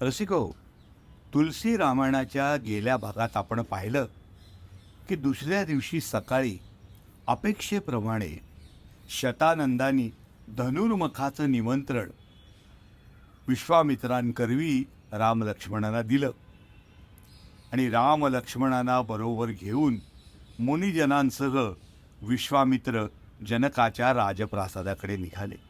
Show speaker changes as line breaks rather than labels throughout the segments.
रसिको तुलसी रामायणाच्या गेल्या भागात आपण पाहिलं की दुसऱ्या दिवशी सकाळी अपेक्षेप्रमाणे शतानंदानी धनुर्मुखाचं निमंत्रण विश्वामित्रांकरवी राम लक्ष्मणांना दिलं. आणि राम लक्ष्मणांना बरोबर घेऊन मुनिजनांसह विश्वामित्र जनकाच्या राजप्रासादाकडे निघाले.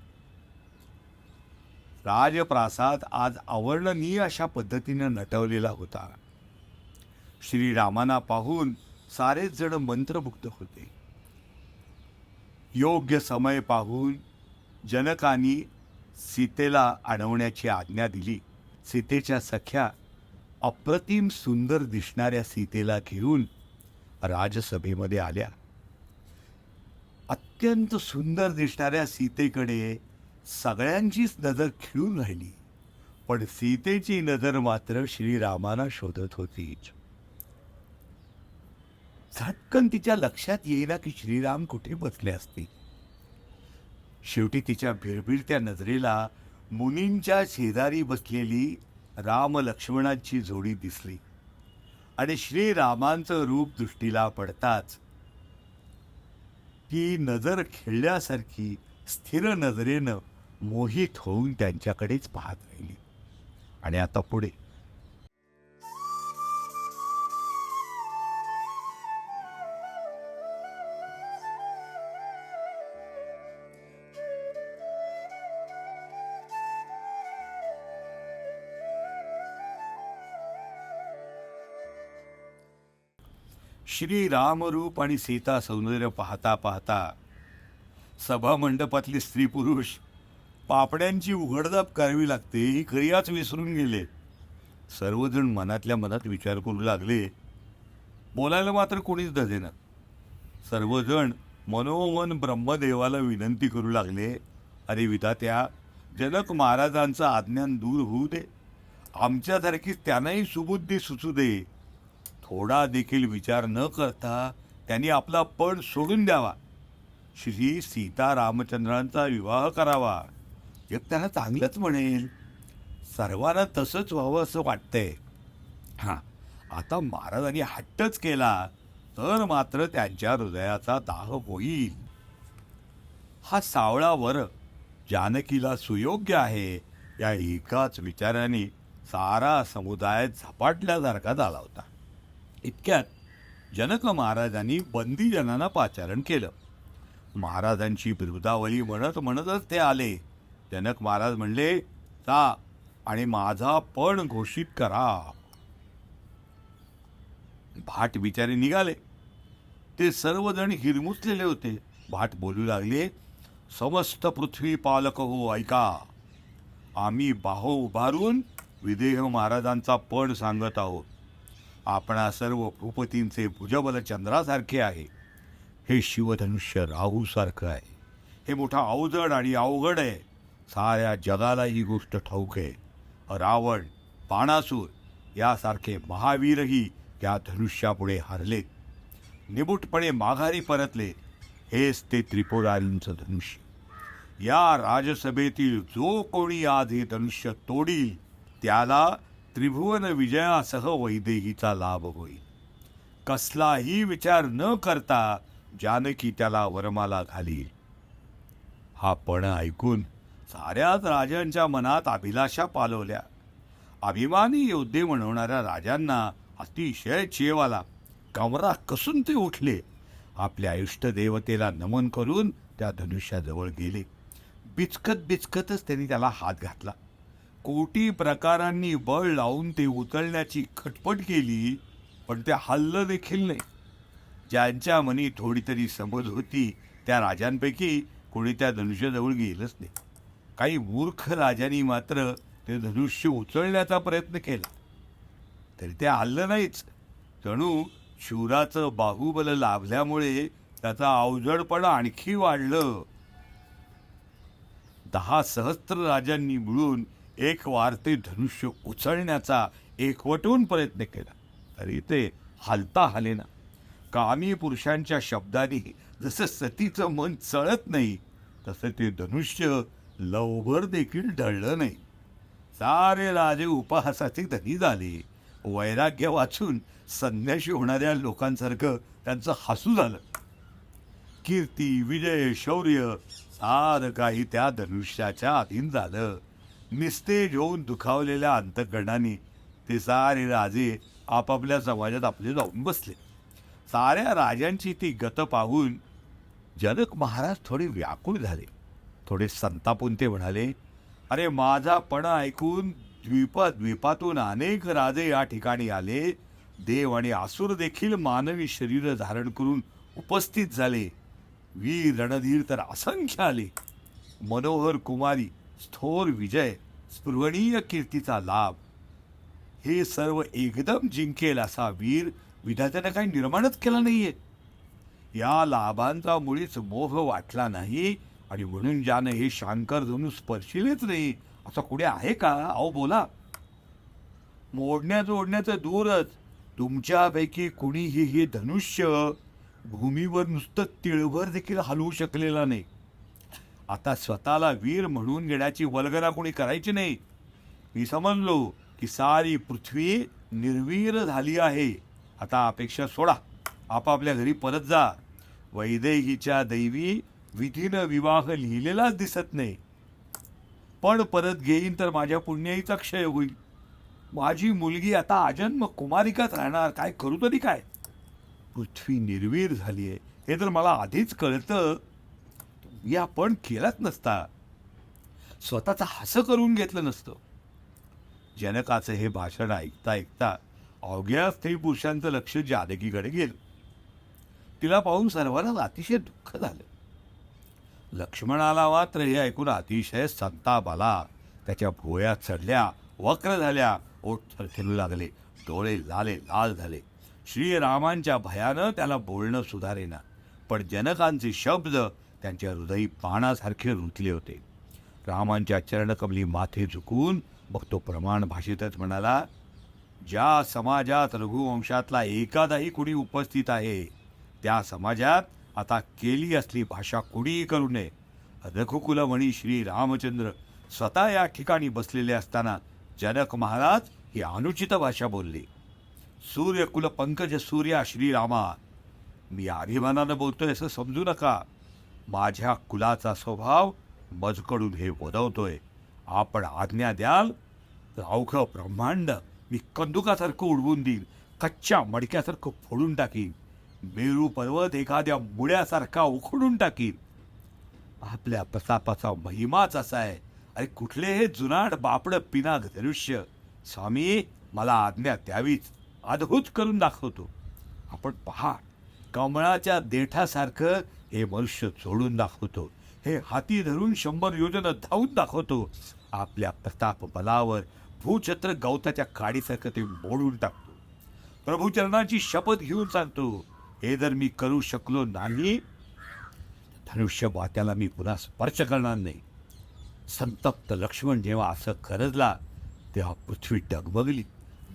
राजप्रासाद आज अवर्णनीय अशा पद्धतीनं नटवलेला होता. श्रीरामांना पाहून सारेच जण मंत्रमुग्ध होते. योग्य समय पाहून जनकानी सीतेला अडवण्याची आज्ञा दिली. सीतेच्या सख्या अप्रतिम सुंदर दिसणाऱ्या सीतेला घेऊन राजसभेमध्ये आल्या. अत्यंत सुंदर दिसणाऱ्या सीतेकडे सगळ्यांचीच नजर खिळून राहिली. पण सीतेची नजर मात्र श्रीरामाना शोधत होती. झटकन तिच्या लक्षात येईना की श्रीराम कुठे बसले असतील. शेवटी तिच्या भिळभिळत्या नजरेला मुनींच्या शेजारी बसलेली राम लक्ष्मणाची जोडी दिसली. आणि श्रीरामांचं रूप दृष्टीला पडताच ती नजर खेळल्यासारखी स्थिर नजरेनं मोहित होऊन त्यांच्याकडेच पाहत राहिली. आणि आता पुढे. श्री रामरूप आणि सीता सौंदर्य पाहता पाहता सभामंडपातली स्त्री पुरुष पापड्यांची उघडदाप करावी लागते ही क्रियाच विसरून गेले. सर्वजण मनातल्या मनात विचार करू लागले. बोलायला मात्र कोणीच धजेना. सर्वजण मनोमन ब्रह्मदेवाला विनंती करू लागले. अरे विधात्या जनक महाराजांचं आज्ञान दूर होऊ दे. आमच्यासारखीच त्यांनाही सुबुद्धी सुचू दे. थोडा देखील विचार न करता त्यांनी आपला पण सोडून द्यावा. श्री सीता रामचंद्रांचा विवाह करावा. जग त्याला चांगलंच म्हणेल. सर्वांना तसंच व्हावं असं वाटतंय. हां आता महाराजांनी हट्टच केला तर मात्र त्यांच्या हृदयाचा दाह होईल. हा सावळा वर जानकीला सुयोग्य आहे या एकाच विचाराने सारा समुदाय झपाटल्यासारखा झाला होता. इतक्यात जनक महाराजांनी बंदीजनांना पाचारण केलं. महाराजांची बिरुदावली म्हणत म्हणतच ते आले. जनक महाराज म्हणले जा आणि माझा पण घोषित करा. भाट बिचारे निघाले. ते सर्वजण हिरमुसलेले होते. भाट बोलू लागले समस्त पृथ्वी पालक हो ऐका. आम्ही बाहो उभारून विदेह महाराजांचा पण सांगत आहोत. आपणा सर्व भूपतींचे भुजबल चंद्रासारखे आहे. हे शिवधनुष्य राहूसारखं आहे. हे मोठा अवजड आणि अवघड आहे. साऱ्या जगाला ही गोष्ट ठाऊक आहे. रावण पाणासूर यासारखे महावीरही या धनुष्यापुढे हरलेत. निबूटपणे माघारी परतले हेच ते त्रिपुरारींचं धनुष्य. या राजसभेतील जो कोणी आज हे धनुष्य तोडील त्याला त्रिभुवन विजयासह वैदेहीचा लाभ होईल. कसलाही विचार न करता जानकी त्याला वरमाला घालील. हा पण ऐकून साऱ्याच राजांच्या मनात अभिलाषा पालवल्या. अभिमानी योद्धे म्हणवणाऱ्या राजांना अतिशय चेव आला. कमरा कसून ते उठले? आपल्या इष्टदेवतेला नमन करून त्या धनुष्याजवळ गेले. बिचकत बिचकतच त्यांनी त्याला हात घातला. कोटी प्रकारांनी बळ लावून ते उचलण्याची खटपट केली पण ते हल्लं देखील नाही. ज्यांच्या मनी थोडी तरी समज होती त्या राजांपैकी कोणी त्या धनुष्याजवळ गेलंच नाही. काही मूर्ख राजांनी मात्र ते धनुष्य उचलण्याचा प्रयत्न केला. तरी ते आलं नाहीच. जणू शूराचं बाहुबल लाभल्यामुळे त्याचा अवजडपणा आणखी वाढलं. दहा सहस्त्र राजांनी मिळून एक वार ते धनुष्य उचलण्याचा एकवटून प्रयत्न केला. तरी ते हालता हालेना कामी पुरुषांच्या शब्दाने जसं सतीचं मन चळत नाही तसं ते धनुष्य लवभर देखील ढळलं नाही. सारे राजे उपहासाचे धनी झाले. वैराग्य वाचून संन्याशी होणाऱ्या लोकांसारखं त्यांचं हसू झालं. कीर्ती विजय शौर्य सारं काही त्या धनुष्याच्या अधीन झालं. निस्तेज होऊन दुखावलेल्या अंतकरणाने ते सारे राजे आपापल्या समाजात आपले जाऊन बसले. साऱ्या राजांची ती गत पाहून जनक महाराज थोडे व्याकुळ झाले. थोडे संतापून ते म्हणाले अरे माझा पण ऐकून द्वीपा द्वीपातून अनेक राजे या ठिकाणी आले. देव आणि आसुर देखील मानवी शरीर धारण करून उपस्थित झाले. वीर रणधीर तर असंख्य आले. मनोहर कुमारी स्थोर विजय स्पृहणीय कीर्तीचा लाभ. हे सर्व एकदम जिंकेल असा वीर विधात्याने काही निर्माणच केला नाहीये. या लाभांचा मुळीच मोह वाटला नाही. आणि म्हणून ज्यानं हे शांकर जणू स्पर्शिलेच नाही असं कुठे आहे का? अहो बोला. मोडण्याचं ओढण्याचं दूरच. तुमच्यापैकी कुणीही हे धनुष्य भूमीवर नुसतं तिळभर देखील हलवू शकलेला नाही. आता स्वतःला वीर म्हणून घेण्याची वल्गना कोणी करायची नाही. मी समजलो की सारी पृथ्वी निर्वीर झाली आहे. आता अपेक्षा सोडा. आपापल्या घरी परत जा. वैदेहीच्या दैवी विधीनं विवाह लिहिलेलाच दिसत नाही. पण परत घेईन तर माझ्या पुण्याईचा क्षय होईल. माझी मुलगी आता आजन्म कुमारिकाच राहणार. काय करू तरी काय? पृथ्वी निर्वीर झाली आहे हे तर मला आधीच कळतं. तुम्ही आपण केलाच नसता. स्वतःचं हसं करून घेतलं नसतं. जनकाचं हे भाषण ऐकता ऐकता अवघ्या स्त्री पुरुषांचं लक्ष जानकीकडे गेलं. तिला पाहून सर्वांना अतिशय दुःख झालं. लक्ष्मणाला मात्र हे ऐकून अतिशय संताप आला. त्याच्या भोया चढल्या वक्र झाल्या ओठ थरथिरू लागले डोळे लाले लाल झाले. श्रीरामांच्या भयानं त्याला बोलणं सुधारेना पण जनकांचे शब्द त्यांच्या हृदयी पानासारखे रुतले होते. रामांच्या चरणकमली माथे झुकून मग तो प्रमाण भाषेतच म्हणाला ज्या समाजात रघुवंशातला एखादाही कुणी उपस्थित आहे त्या समाजात आता केली असली भाषा कुणीही करू नये. रघुकुलमणी श्री रामचंद्र स्वतः या ठिकाणी बसलेले असताना जनक महाराज ही अनुचित भाषा बोलली. सूर्यकुल पंकज सूर्या श्रीरामा मी अभिमानानं बोलतोय असं समजू नका. माझ्या कुलाचा स्वभाव मजकडून हे वदवतोय. आपण आज्ञा द्याल. तर अवघं ब्रह्मांड मी कंदुकासारखं उडवून देईन. कच्च्या मडक्यासारखं फोडून टाकीन. मेरू पर्वत एखाद्या मुळ्यासारखा उखडून टाकीन. आपल्या प्रतापाचा महिमाच असा आहे. अरे कुठले हे जुनाट बापड पिनाग धनुष्य? स्वामी मला आज्ञा द्यावीच. अद्भुत करून दाखवतो. आपण पहा कमळाच्या देठासारखं हे मनुष्य जोडून दाखवतो. हे हाती धरून शंभर योजनं धावून दाखवतो. आपल्या प्रताप बलावर भूछत्र गवताच्या काडीसारखं ते मोडून टाकतो. प्रभूचरणाची शपथ घेऊन सांगतो हे जर मी करू शकलो नाही धनुष्य बात्याला मी पुन्हा स्पर्श करणार नाही. संतप्त लक्ष्मण जेव्हा असं खरजला तेव्हा पृथ्वी डगमगली.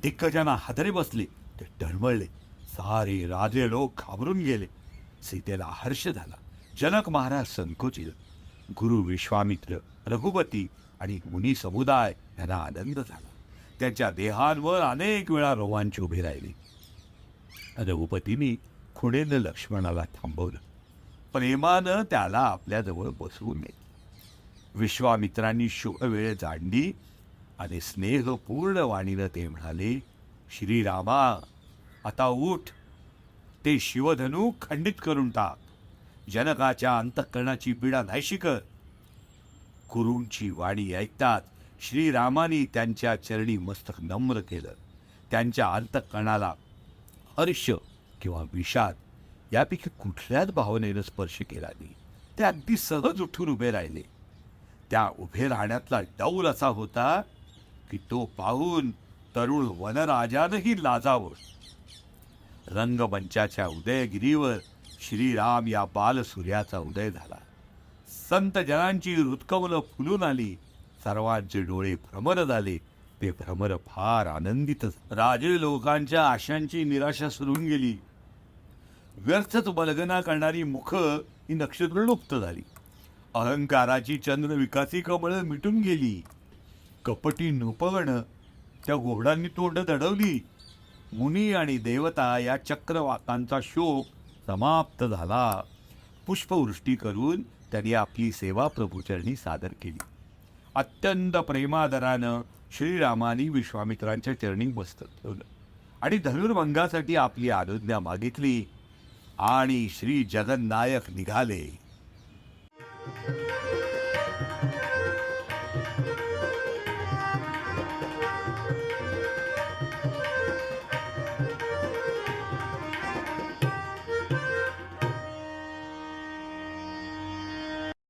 दिग्गजांना हादरे बसले ते डळमळले सारे राजे लोक घाबरून गेले. सीतेला हर्ष झाला. जनक महाराज संकोचिल गुरु विश्वामित्र रघुपती आणि मुनी समुदाय यांना आनंद झाला. त्यांच्या देहांवर अनेक वेळा रोमांच उभे राहिले. रघुपतींनी खुणेनं लक्ष्मणाला थांबवलं. प्रेमानं त्याला आपल्याजवळ बसवून नेलं. विश्वामित्रांनी शुभ वेळ जाणली आणि स्नेहपूर्ण वाणीनं ते म्हणाले श्रीरामा आता उठ. ते शिवधनू खंडित करून टाक. जनकाच्या अंतःकरणाची पीडा नाहीशी कर गुरूंची वाणी ऐकतात श्रीरामानी त्यांच्या चरणी मस्तक नम्र केलं. त्यांच्या अंतःकरणाला हर्ष किंवा विषाद यापैकी कुठल्याच भावनेनं स्पर्श केला नाही. ते अगदी सहज उठून उभे राहिले. त्या उभे राहण्यातला डौल असा होता की तो पाहून तरुण वनराजानंही लाजावं. रंगमंचाच्या उदयगिरीवर श्रीराम या बालसूर्याचा उदय झाला. संत जनांची हृदकमलं फुलून आली. सर्वांचे डोळे भ्रमर झाले. ते भ्रमर फार आनंदित राजे लोकांच्या आशांची निराशा सुरून गेली. व्यर्थच बलगना करणारी मुख ही नक्षत्र लुप्त झाली. अहंकाराची चंद्र विकासी कमळं मिटून गेली. कपटी नृपगण त्या घोडांनी तोंड दडवली. मुनी आणि देवता या चक्रवाकांचा शोक समाप्त झाला. पुष्पवृष्टी करून त्यांनी आपली सेवा प्रभूचरणी सादर केली. अत्यंत प्रेमादरानं श्रीरामानी विश्वामित्रांच्या चरणी बसत ठेवलं आणि धनुर्भंगासाठी आपली आज्ञा मागितली. आणि श्री जगन्नायक निघाले.